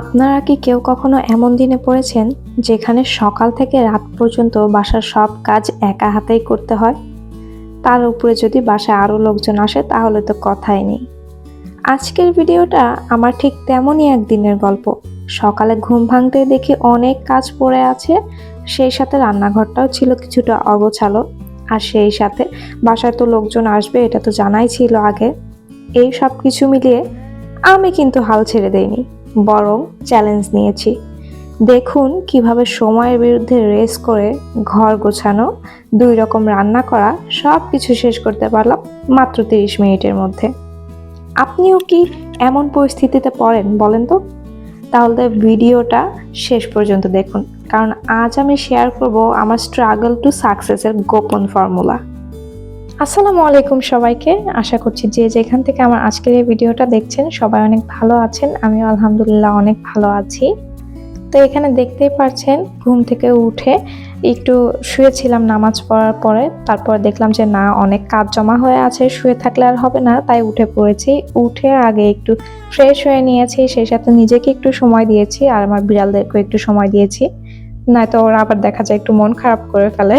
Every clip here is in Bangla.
আপনারা কি কেউ কখনো এমন দিনে পড়েছেন যেখানে সকাল থেকে রাত পর্যন্ত বাসার সব কাজ একা হাতেই করতে হয়? তার উপরে যদি বাসায় আরও লোকজন আসে, তাহলে তো কথাই নেই। আজকের ভিডিওটা আমার ঠিক তেমনই একদিনের গল্প। সকালে ঘুম ভাঙতে দেখি অনেক কাজ পড়ে আছে, সেই সাথে রান্নাঘরটাও ছিল কিছুটা অগোছালো। আর সেই সাথে বাসায় তো লোকজন আসবে, এটা তো জানাই ছিল আগে। এই সব কিছু মিলিয়ে আমি কিন্তু হাল ছেড়ে দেইনি। বরং চ্যালেঞ্জ নিয়েছি। দেখুন কীভাবে সময়ের বিরুদ্ধে রেস করে ঘর গোছানো, দুই রকম রান্না করা সব কিছু শেষ করতে পারলাম মাত্র তিরিশ মিনিটের মধ্যে। আপনিও কি এমন পরিস্থিতিতে পড়েন বলেন তো? তাহলে ভিডিওটা শেষ পর্যন্ত দেখুন, কারণ আজ আমি শেয়ার করব আমার স্ট্রাগল টু সাকসেসের গোপন ফর্মুলা আসসালামু আলাইকুম সবাইকে। আশা করছি যে যেখান থেকে আমার আজকের এই ভিডিওটা দেখছেন সবাই অনেক ভালো আছেন। আমি আলহামদুলিল্লাহ অনেক ভালো আছি। তো এখানে দেখতেই পারছেন, ঘুম থেকে উঠে একটু শুয়েছিলাম নামাজ পড়ার পরে। তারপর দেখলাম যে না, অনেক কাজ জমা হয়ে আছে, শুয়ে থাকলে আর হবে না, তাই উঠে পড়েছি। উঠে আগে একটু ফ্রেশ হয়ে নিয়েছি, সেই সাথে নিজেকে একটু সময় দিয়েছি আর আমার বিড়ালদেরকেও একটু সময় দিয়েছি। নয়তো ওরা আবার দেখা যায় একটু মন খারাপ করে ফেলে।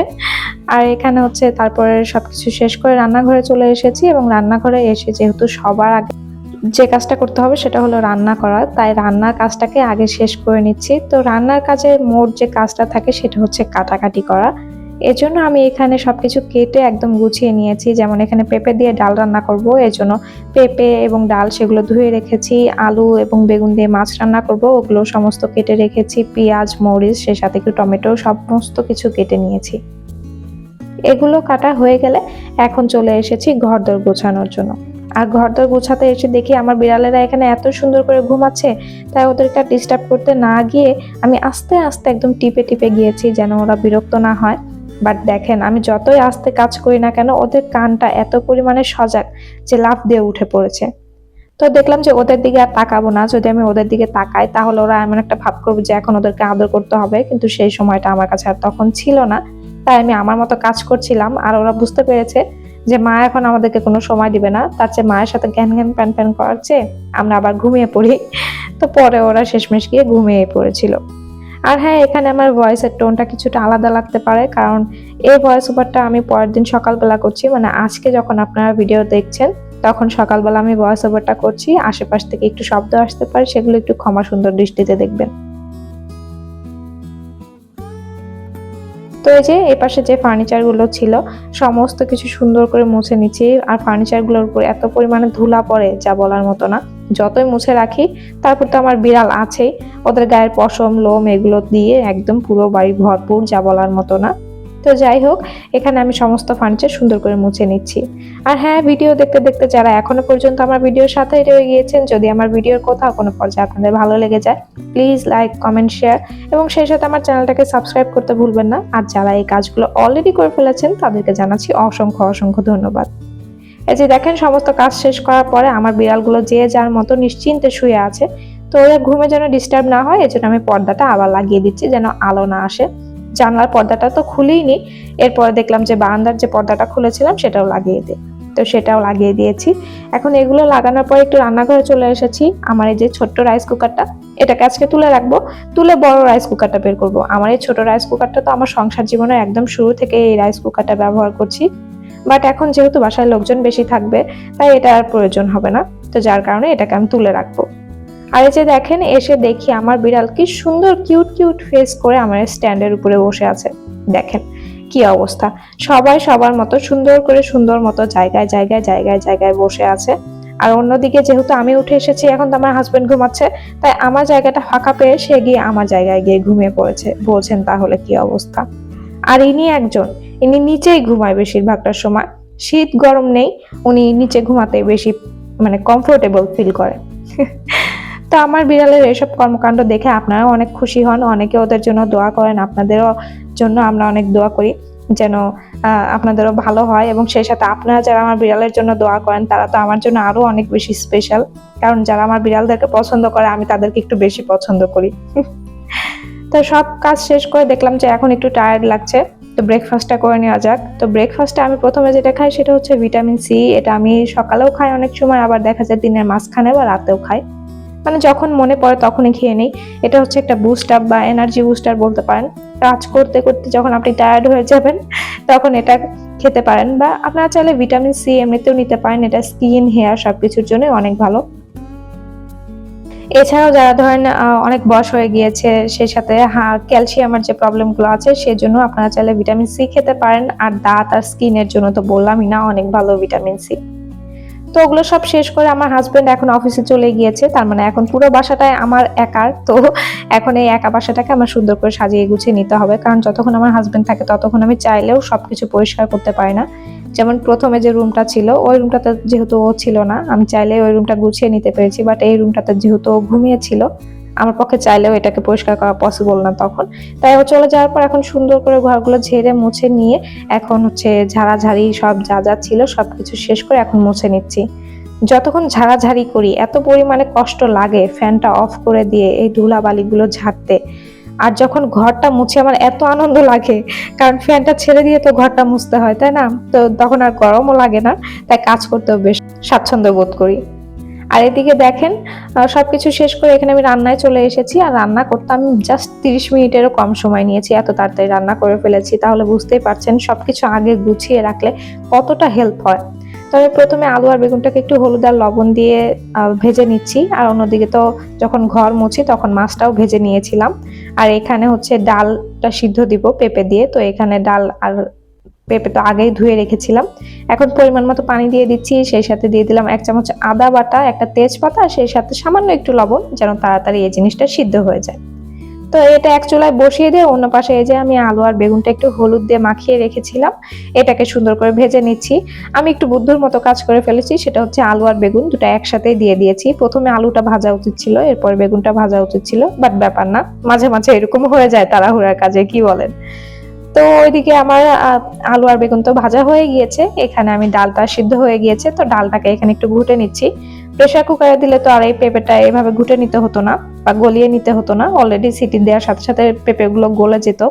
আর এখানে হচ্ছে তারপরে সবকিছু শেষ করে রান্নাঘরে চলে এসেছি এবং রান্নাঘরে এসে যেহেতু সবার আগে যে কাজটা করতে হবে সেটা হলো রান্না করা। তাই রান্নার কাজটাকে আগে শেষ করে নিচ্ছি। তো রান্নার কাজে মোট যে কাজটা থাকে সেটা হচ্ছে কাটাকাটি করা। এজন্য আমি এখানে সবকিছু কেটে একদম গুছিয়ে নিয়েছি। যেমন এখানে পেঁপে দিয়ে ডাল রান্না করব, এজন্য পেঁপে এবং ডাল সেগুলো ধুয়ে রেখেছি, আলু এবং বেগুন দিয়ে মাছ রান্না করব, ওগুলো সমস্ত কেটে রেখেছি, পেঁয়াজ, মরিচ সে সাথে একটু টমেটো, সমস্ত কিছু কেটে নিয়েছি। এগুলো কাটা হয়ে গেলে এখন চলে এসেছি ঘরদোর গোছানোর জন্য। আর ঘরদোর গোছাতে এসে দেখি আমার বিড়ালেরা এখানে এত সুন্দর করে ঘুমাচ্ছে, তাই ওদেরকে ডিস্টার্ব করতে না গিয়ে আমি আস্তে আস্তে একদম টিপে টিপে গিয়েছি যেন ওরা বিরক্ত না হয়। বাট দেখেন, আমি যতই আস্তে কাজ করি না কেন, ওদের কানটা এত পরিমাণে সজাগ যে লাফ দিয়ে উঠে পড়েছে। তো দেখলাম যে ওদের দিকে আর তাকাবো না, যদি আমি ওদের দিকে তাকাই তাহলে ওরা এমন একটা ভাব করবে যে এখন ওদেরকে আদর করতে হবে, কিন্তু সেই সময়টা আমার কাছে আর তখন ছিল না। তাই আমি আমার মতো কাজ করছিলাম আর ওরা বুঝতে পেরেছে যে মা এখন আমাদেরকে কোনো সময় দিবে না। তার চেয়ে মায়ের সাথে জ্ঞান জ্ঞান প্যান প্যান করার চেয়ে আমরা আবার ঘুমিয়ে পড়ি। তো পরে ওরা শেষমেশ গিয়ে ঘুমিয়ে পড়েছিল। আর হ্যাঁ এখানে আমার ভয়েসের টোনটা কিছুটা আলাদা লাগতে পারে কারণ এই ভয়েস ওভারটা আমি পরের দিন সকালবেলা করছি। মানে আজকে যখন আপনারা ভিডিও দেখছেন, তখন সকালবেলা আমি ভয়েস ওভারটা করছি। আশেপাশ থেকে একটু শব্দ আসতে পারে, সেগুলো একটু ক্ষমা সুন্দর দৃষ্টিতে দেখবেন। তো এই যে এই পাশে যে ফার্নিচারগুলো ছিল, সমস্ত কিছু সুন্দর করে মুছে নিচ্ছি। আর ফার্নিচারগুলোর উপর এত পরিমাণে ধুলা পড়ে, যা বলার মতো না। যতই মুছে রাখি, তারপর তো আমার বিড়াল আছেই। ওদের গায়ের পশম, লোম, এগুলো দিয়ে একদম পুরো বাড়ি ভরপুর, যা বলার মতো না। তো যাই হোক, এখানে আমি সমস্ত ফার্নিচার সুন্দর করে মুছে নিচ্ছি। আর হ্যাঁ ভিডিও দেখতে দেখতে যারা এখনও পর্যন্ত আমার ভিডিওর সাথে রয়ে গিয়েছেন, যদি আমার ভিডিওর কোথাও কোনো পর্যায়ে আপনাদের ভালো লেগে যায় প্লিজ লাইক কমেন্ট শেয়ার এবং সেই সাথে আমার চ্যানেলটাকে সাবস্ক্রাইব করতে ভুলবেন না। আর যারা এই কাজগুলো অলরেডি করে ফেলেছেন, তাদেরকে জানাচ্ছি অসংখ্য অসংখ্য ধন্যবাদ। এই যে দেখেন, সমস্ত কাজ শেষ করার পরে আমার বিড়ালগুলো যে যার মতো নিশ্চিন্তে শুয়ে আছে, তো ওরা ঘুমে যেন ডিস্টার্ব না হয়, এজন্য আমি পর্দাটা আবার লাগিয়ে দিচ্ছি যেন আলো না আসে। জানলার পর্দাটা তো খুলেই নি এরপরে দেখলাম যে বারান্দার যে পর্দাটা খুলেছিলাম সেটাও লাগিয়ে দিই তো সেটাও লাগিয়ে দিয়েছি। এখন এগুলো লাগানোর পর একটু রান্নাঘরে চলে এসেছি। আমার এই যে ছোট্ট রাইস কুকারটা এটাকে আজকে তুলে রাখব। তুলে বড় রাইস কুকারটা বের করব। আমার এই ছোট রাইস কুকারটা তো আমার সংসার জীবনের একদম শুরু থেকে এই রাইস কুকারটা ব্যবহার করছি। বাট এখন যেহেতু বাসায় লোকজন বেশি থাকবে, তাই এটা আর প্রয়োজন হবে না। তো যার কারণে এটাকে আমি তুলে রাখব। আর এই যে দেখেন, এসে দেখি আমার বিড়াল কি সুন্দর কিউট কিউট ফেস করে আমার স্ট্যান্ডের উপরে বসে আছে। দেখেন কি অবস্থা। সবাই সবার মতো সুন্দর করে সুন্দর মতো জায়গায় জায়গায় জায়গায় জায়গায় বসে আছে। আর অন্যদিকে যেহেতু আমি উঠে এসেছি, এখন তো আমার হাজবেন্ড ঘুমাচ্ছে, তাই আমার জায়গাটা ফাঁকা পেয়ে সে গিয়ে আমার জায়গায় গিয়ে ঘুমিয়ে পড়েছে। বলছেন, তাহলে কি অবস্থা? আর ইনি একজন, ইনি নিচেই ঘুমায় বেশিরভাগটার সময়। শীত গরম নেই, উনি নিচে ঘুমাতে বেশি মানে কমফোর্টেবল ফিল করে। তো আমার বিড়ালের এসব কর্মকাণ্ড দেখে আপনারাও অনেক খুশি হন। অনেকে ওদের জন্য দোয়া করেন, আপনাদেরও জন্য আমরা অনেক দোয়া করি যেন আপনাদেরও ভালো হয় এবং সেই সাথে আপনারা যারা আমার বিড়ালের জন্য দোয়া করেন, তারা তো আমার জন্য আরও অনেক বেশি স্পেশাল কারণ যারা আমার বিড়ালদেরকে পছন্দ করে, আমি তাদেরকে একটু বেশি পছন্দ করি। তো সব কাজ শেষ করে দেখলাম যে এখন একটু টায়ার্ড লাগছে। তো ব্রেকফাস্টটা করে নেওয়া যাক। তো ব্রেকফাস্টে আমি প্রথমে যেটা খাই, সেটা হচ্ছে ভিটামিন সি এটা আমি সকালেও খাই, অনেক সময় আবার দেখা যায় দিনের মাঝখানে বা রাতেও খাই। মানে যখন মনে পড়ে তখনই খেয়ে নেই। এটা হচ্ছে একটা বুস্ট আপ বা এনার্জি বুস্টার বলতে পারেন। কাজ করতে করতে যখন আপনি টায়ার্ড হয়ে যাবেন, তখন এটা খেতে পারেন বা আপনারা চাইলে ভিটামিন সি এমনিতেও নিতে পারেন। এটা স্কিন হেয়ার সব কিছুর জন্য অনেক ভালো। এছাড়াও যারা ধরেন অনেক বয়স হয়ে গিয়েছে, সেই সাথে, হা, ক্যালসিয়ামের যে প্রবলেমগুলো আছে সেজন্য আপনারা চাইলে ভিটামিন সি খেতে পারেন। আর দাঁত আর স্কিনের জন্য তো বললামই না, অনেক ভালো ভিটামিন সি তো ওগুলো সব শেষ করে আমার হাজব্যান্ড এখন অফিসে চলে গিয়েছে। তার মানে এখন পুরো বাসাটাই আমার একার। তো এখন এই একা বাসাটাকে আমার সুন্দর করে সাজিয়ে গুছিয়ে নিতে হবে। কারণ যতক্ষণ আমার হাজব্যান্ড থাকে, ততক্ষণ আমি চাইলেও সব কিছু পরিষ্কার করতে পারি না। যেমন প্রথমে যে রুমটা ছিল, ওই রুমটাতে যেহেতু ও ছিল না, আমি চাইলে ওই রুমটা গুছিয়ে নিতে পেরেছি। বাট এই রুমটাতে যেহেতু ও ঘুমিয়েছিল আমার পক্ষে চাইলেও এটাকে পরিষ্কার করা পসিবল না তখন। তাই চলে যাওয়ার পর এখন সুন্দর করে ঘরগুলো ঝেড়ে মুছে নিয়ে এখন হচ্ছে ঝাড়াঝাড়ি সব যা যা ছিল সবকিছু শেষ করে এখন মুছে নিচ্ছি। যতক্ষণ ঝাড়াঝাড়ি করি, এত পরিমাণে কষ্ট লাগে ফ্যানটা অফ করে দিয়ে এই ধুলাবালিগুলো ঝাড়তে। আর যখন ঘরটা মুছে আমার এত আনন্দ লাগে, কারণ ফ্যানটা ছেড়ে দিয়ে তো ঘরটা মুছতে হয়, তাই না? তো তখন আর গরমও লাগে না, তাই কাজ করতেও বেশ স্বাচ্ছন্দ্য বোধ করি। আর এদিকে দেখেন আহ, সবকিছু শেষ করে এখানে আমি রান্নায় চলে এসেছি। আর রান্না করতে আমি জাস্ট তিরিশ মিনিটেরও কম সময় নিয়েছি। এত তাড়াতাড়ি রান্না করে ফেলেছি তাহলে বুঝতেই পারছেন সবকিছু আগে গুছিয়ে রাখলে কতটা হেল্প হয়। তবে প্রথমে আলু আর বেগুনটাকে একটু হলুদ আর লবণ দিয়ে ভেজে নিচ্ছি। আর অন্যদিকে তো যখন ঘর মুছি তখন মাছটাও ভেজে নিয়েছিলাম। আর এখানে হচ্ছে ডালটা সিদ্ধ দিব পেঁপে দিয়ে। তো এখানে ডাল আর পেঁপে তো আগেই ধুয়ে রেখেছিলাম। এখন পরিমাণ মতো পানি দিয়ে দিচ্ছি, সেই সাথে দিয়ে দিলাম এক চামচ আদা বাটা, একটা তেজপাতা, সেই সাথে সামান্য একটু লবণ যেন তাড়াতাড়ি এই জিনিসটা সিদ্ধ হয়ে যায়। তো এটা এক চুলায় বসিয়ে দিয়ে অন্য পাশে এই যে আমি আলু আর বেগুনটা একটু হলুদ দিয়ে মাখিয়ে রেখেছিলাম, এটাকে সুন্দর করে ভেজে নিচ্ছি। আমি একটু বুদ্ধুর মতো কাজ করে ফেলেছি, সেটা হচ্ছে আলু আর বেগুন দুটো একসাথেই দিয়ে দিয়েছি। প্রথমে আলুটা ভাজা উচিত ছিল, এরপর বেগুনটা ভাজা উচিত ছিল, বাট ব্যাপার না, মাঝে মাঝে এরকম হয়ে যায় তাড়াহুড়ার কাজে, কি বলেন? তো ওইদিকে আমার আলু আর বেগুন তো ভাজা হয়ে গিয়েছে। এখানে আমি ডালটা সিদ্ধ হয়ে গিয়েছে, তো ডালটাকে এখানে একটু ঘুটে নিচ্ছি। প্রেসার কুকারে দিলে তো আর এই পেঁপেটা এভাবে ঘুটে নিতে হতো না, বা গলিয়ে নিতে হতো না। অলরেডি সিটি দেওয়ার সাথে সাথে পেঁপেগুলো গলে যেত।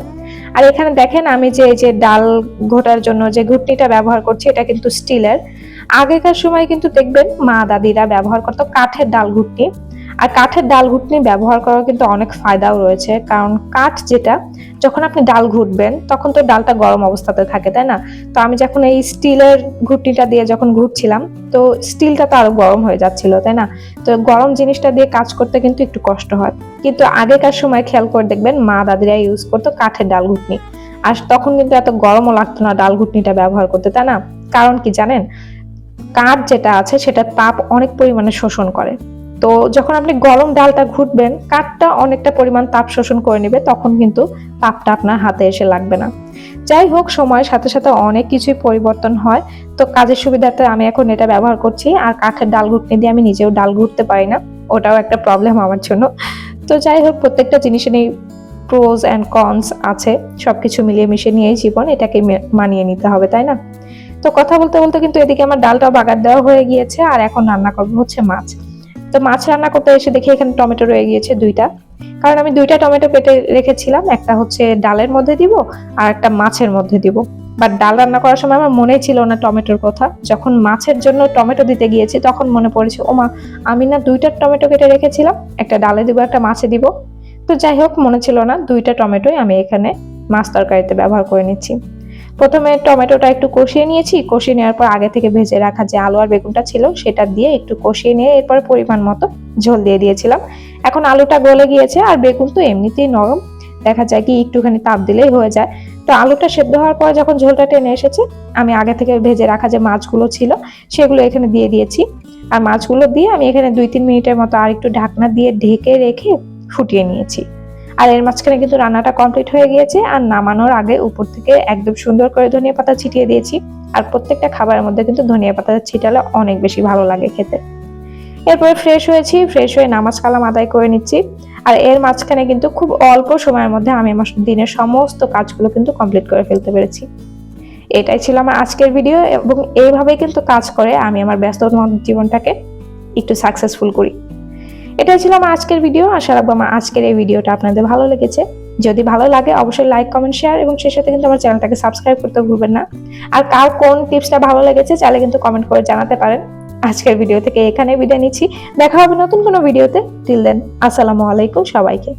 আর এখানে দেখেন আমি যে এই যে ডাল ঘোটার জন্য যে ঘুটনিটা ব্যবহার করছি, এটা কিন্তু স্টিলের। আগেকার সময় কিন্তু দেখবেন মা দাদিরা ব্যবহার করতো কাঠের ডাল ঘুটনি। আর কাঠের ডাল ঘুটনি ব্যবহার করার কিন্তু অনেক ফায়দাও রয়েছে। কারণ কাঠ যেটা, যখন আপনি ডাল ঘুটবেন, তখন তো ডালটা গরম অবস্থাতে থাকে, তাই না? তো আমি যখন এই স্টিলের ঘুটনিটা দিয়ে যখন ঘুরছিলাম তো স্টিলটা তো আরও গরম হয়ে যাচ্ছিল, তাই না? তো গরম জিনিসটা দিয়ে কাজ করতে কিন্তু একটু কষ্ট হয়। কিন্তু আগেকার সময় খেয়াল করে দেখবেন, মা দাদিরা ইউজ করতো কাঠের ডাল ঘুটনি। আর তখন কিন্তু এত গরমও লাগতো না ডাল ঘুটনিটা ব্যবহার করতে, তাই না? কারণ কি জানেন? কাঠ যেটা আছে সেটা তাপ অনেক পরিমাণে শোষণ করে। তো যখন আপনি গরম ডালটা ঘুটবেন, কাঠটা অনেকটা পরিমাণ তাপ শোষণ করে নেবে, তখন কিন্তু তাপটা আপনার হাতে এসে লাগবে না। যাই হোক, সময়ের সাথে সাথে অনেক কিছুই পরিবর্তন হয়। তো কাজের সুবিধার্থে আমি এখন এটা ব্যবহার করছি, আর কাঠের ডাল ঘুটনি দিয়ে আমি নিজেও ডাল ঘুরতে পারি না। ওটাও একটা প্রবলেম আমার জন্য। তো যাই হোক, প্রত্যেকটা জিনিস জিনিসেরই প্রোজ অ্যান্ড কনস আছে। সবকিছু মিলিয়ে মিশিয়ে নিয়েই জীবন এটাকে মানিয়ে নিতে হবে, তাই না? তো কথা বলতে বলতে কিন্তু এদিকে আমার ডালটাও বাগার দেওয়া হয়ে গিয়েছে, আর এখন রান্না করব হচ্ছে মাছ। তো মাছ রান্না করতে এসে দেখি এখানে টমেটো রয়ে গিয়েছে দুইটা। কারণ আমি দুইটা টমেটো পেটে রেখেছিলাম, একটা হচ্ছে ডালের মধ্যে দিব আর একটা মাছের মধ্যে দিব। বাট ডাল রান্না করার সময় আমার মনেই ছিল না টমেটোর কথা। যখন মাছের জন্য টমেটো দিতে গিয়েছি, তখন মনে পড়েছে, ওমা, আমি না দুইটা টমেটো কেটে রেখেছিলাম, একটা ডালে দিব, একটা মাছে দিব। তো যাই হোক, মনে ছিল না দুইটা টমেটোই আমি এখানে মাছ তরকারিতে ব্যবহার করে নিচ্ছি। প্রথমে টমেটোটা একটু কষিয়ে নিয়েছি, কষিয়ে নেওয়ার পর আগে থেকে ভেজে রাখা যে আলু আর বেগুনটা ছিল সেটা দিয়ে একটু কষিয়ে নিয়ে এরপর পরিমাণ মতো ঝোল দিয়ে দিয়েছিলাম। এখন আলুটা গলে গিয়েছে আর বেগুন তো এমনিতেই নরম, দেখা যায় কি একটুখানি তাপ দিলেই হয়ে যায়। তো আলুটা সেদ্ধ হওয়ার পর যখন ঝোলটা টেনে এসেছে, আমি আগে থেকে ভেজে রাখা যে মাছগুলো ছিল সেগুলো এখানে দিয়ে দিয়েছি। আর মাছগুলো দিয়ে আমি এখানে দুই তিন মিনিটের মতো আর একটু ঢাকনা দিয়ে ঢেকে রেখে ফুটিয়ে নিয়েছি। আর এর মাঝখানে কিন্তু রান্নাটা কমপ্লিট হয়ে গিয়েছে, আর নামানোর আগে উপর থেকে একদম সুন্দর করে ধনিয়া পাতা ছিটিয়ে দিয়েছি, আর প্রত্যেকটা খাবারের মধ্যে কিন্তু ধনিয়া পাতা ছিটালে অনেক বেশি ভালো লাগে খেতে। এরপরে ফ্রেশ হয়েছি ফ্রেশ হয়ে নামাজ কালাম আদায় করে নিচ্ছি, আর এর মাঝখানে কিন্তু খুব অল্প সময়ের মধ্যে আমি আমার দিনের সমস্ত কাজগুলো কিন্তু কমপ্লিট করে ফেলতে পেরেছি। এটাই ছিল আমার আজকের ভিডিও এবং এইভাবেই কিন্তু কাজ করে আমি আমার ব্যস্ততম জীবনটাকে একটু সাকসেসফুল করি। এটাই ছিল আমার আজকের ভিডিও আশা রাখব আমার আজকের এই ভিডিওটা আপনাদের ভালো লেগেছে। যদি ভালো লাগে, অবশ্যই লাইক কমেন্ট শেয়ার এবং সেই সাথে কিন্তু আমার চ্যানেলটাকে সাবস্ক্রাইব করতে ভুলবেন না। আর কার কোন টিপসটা ভালো লেগেছে, চাইলে কিন্তু কমেন্ট করে জানাতে পারেন। আজকের ভিডিও থেকে এখানে বিদায় নিচ্ছি। দেখা হবে নতুন কোনো ভিডিওতে টিল দেন আসসালামু আলাইকুম সবাইকে।